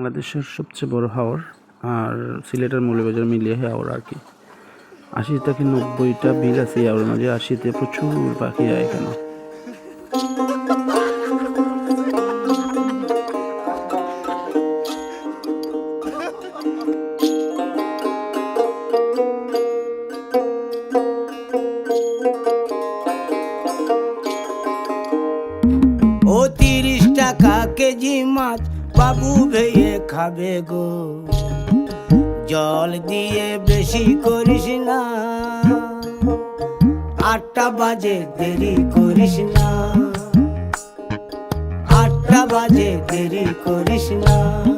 বাংলাদেশের সবচেয়ে বড় হাওর আর সিলেটের মৌলবাজার মিলিয়ে হাওর আর কি। আশি থেকে নব্বইটা বিল আছে এই হাওরের মাঝে। আশিতে প্রচুর পাখি হয় এখানে। তিরিশ টাকা কেজি মাছ বাবু ভেয়ে খাবে গো। জল দিয়ে বেশি করিস না। আটটা বাজে, দেরি করিস না। আটটা বাজে, দেরি করিস না।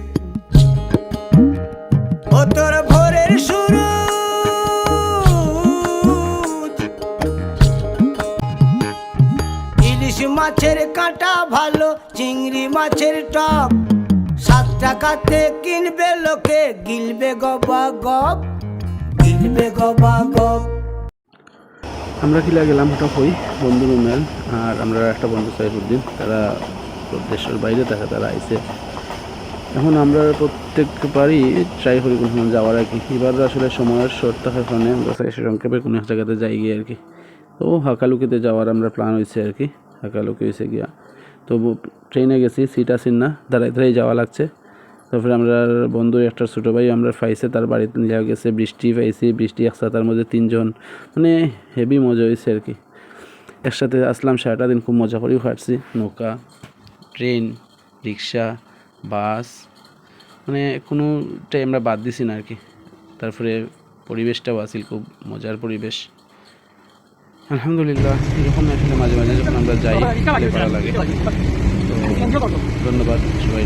তোর ভোরের শুরু। ইলিশ মাছের কাঁটা ভালো, চিংড়ি মাছের টক। সাত টাকাতে কিনবে লোকে, গিলবে গবা গপ, গিলবে গবা গপ। আমরা কিলা গেলাম হঠাৎ হই? বন্ধু রুমেল, আর আমরা একটা বন্ধু সাইফুদ্দিন, তারা দেশের বাইরে থাকে, তারা আইছে এখন আমরা প্রত্যেকবারই ট্রাই করি কোনো সময় যাওয়ার আর কি। এবার আসলে সময়ের শর্ট থাকার কারণে আমরা সংক্ষেপে কোনো এক জায়গাতে যাই গিয়ে আর কি। তো হাকালুকিতে যাওয়ার আমরা প্ল্যান হয়েছে আর কি। হাকালুকি হয়েছে গিয়া। তো ট্রেনে গেছি সিট আসিন না দাঁড়াই দাঁড়াই যাওয়া লাগছে। তারপরে আমরা বন্ধু, একটা ছোটো ভাই আমরা পাইছে তার বাড়িতে যাওয়া গেছে, বৃষ্টি পাইছি, বৃষ্টি একসাথে তার মধ্যে তিনজন। মানে হেভি মজা হয়েছে আর কি। একসাথে আসলাম, সারাটা দিন খুব মজা করেও হাঁটছি নৌকা ট্রেন রিক্সা বাস মানে কোনোটাই আমরা বাদ দিছি না আর কি তারপরে পরিবেশটাও আসিল খুব মজার পরিবেশ। আলহামদুলিল্লাহ, এরকম আসলে মাঝে মাঝে যখন আমরা যাই, ভালো লাগে। তো ধন্যবাদ সবাই